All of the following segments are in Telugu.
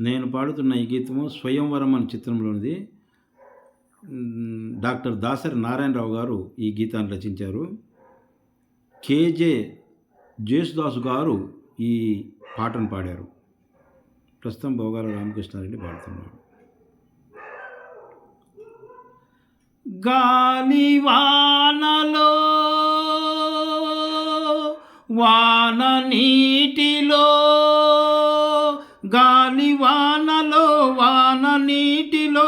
నేను పాడుతున్న ఈ గీతము స్వయంవరం అనే చిత్రంలోనిది డాక్టర్ దాసరి నారాయణరావు గారు ఈ గీతాన్ని రచించారు. కేజే జేసుదాసు గారు ఈ పాటను పాడారు. ప్రస్తుతం భోగాల రామకృష్ణారెడ్డి పాడుతున్నాడు. గాలి వానలో వాన నీటిలో గాలి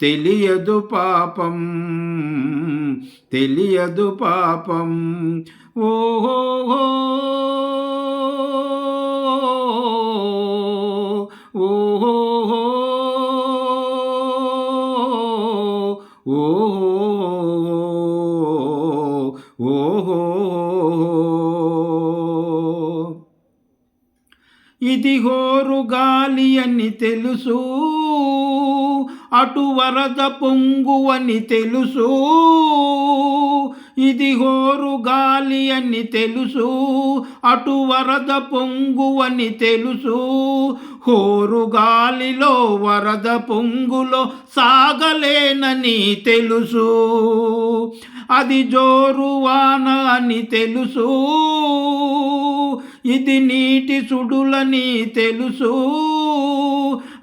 తెలియదు పాపం తెలియదు పాపం. ఓహో ఓహో ఓహో ఇది హోరు గాలి అని తెలుసు. అటు వరద పొంగు అని తెలుసు. ఇది హోరు గాలి అని తెలుసు. అటు వరద పొంగు అని తెలుసు. హోరు గాలిలో వరద పొంగులో సాగలేనని తెలుసు. అది జోరు వాన అని తెలుసు. ఇది నీటి సుడులని తెలుసు.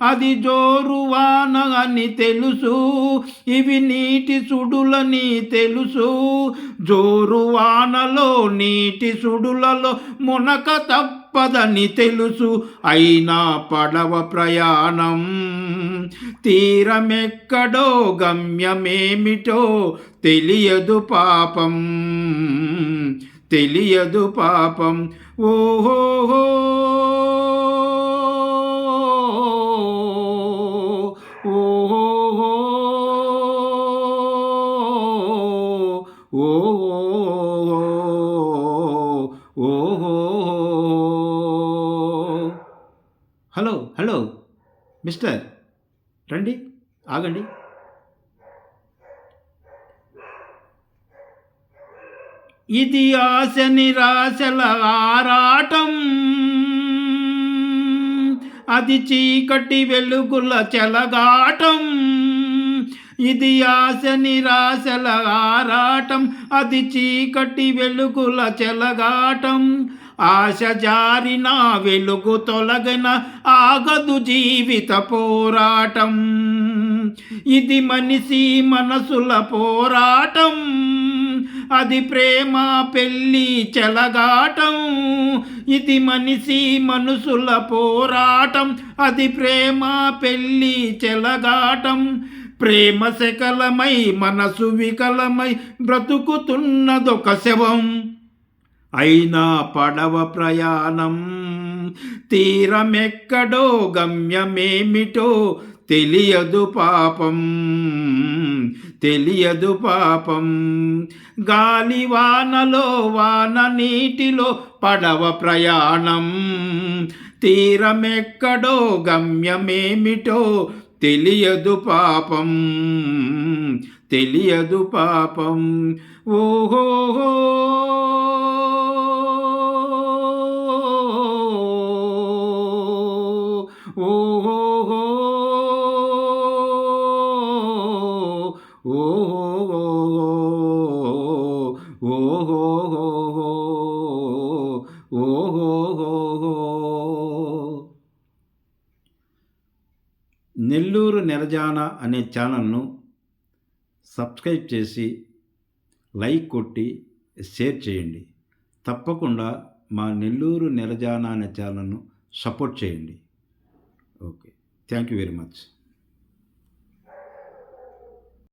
అది జోరువానని అని తెలుసు. ఇవి నీటి సుడులని తెలుసు. జోరువానలో నీటి సుడులలో మునక తప్పదని తెలుసు. అయినా పడవ ప్రయాణం తీరమెక్కడో గమ్యమేమిటో తెలియదు పాపం. తెలియదు పాపం. ఓహో ఓహో హలో హలో మిస్టర్ రండి ఆగండి. ఇది ఆశ నిరాశల ఆరాటం. అది చీకటి వెలుగుల చెలగాటం. ఇది ఆశ నిరాశల ఆరాటం అది చీకటి వెలుగుల చెలగాటం. ఆశ జారిన వెలుగు తొలగిన ఆగదు జీవిత పోరాటం. ఇది మనిషి మనసుల పోరాటం అది ప్రేమ పెళ్ళి చెలగాటం. ఇది మనిషి మనసుల పోరాటం అది ప్రేమ పెళ్ళి చెలగాటం. ప్రేమ శకలమై మనసు వికలమై బ్రతుకుతున్నదొక శవం. అయినా పడవ ప్రయాణం తీరమెక్కడో గమ్యమేమిటో తెలియదు పాపం. తెలియదు పాపం. గాలి వానలో వాన నీటిలో పడవ ప్రయాణం. తీరమెక్కడో గమ్యమేమిటో తెలియదు పాపం తెలియదు పాపం. ఓహో ఓహో. నెల్లూరు నెరజాన అనే ఛానల్ను సబ్స్క్రైబ్ చేసి లైక్ కొట్టి షేర్ చేయండి. తప్పకుండా మా నెల్లూరు నెరజాన అనే ఛానల్ను సపోర్ట్ చేయండి. Okay. Thank you very much.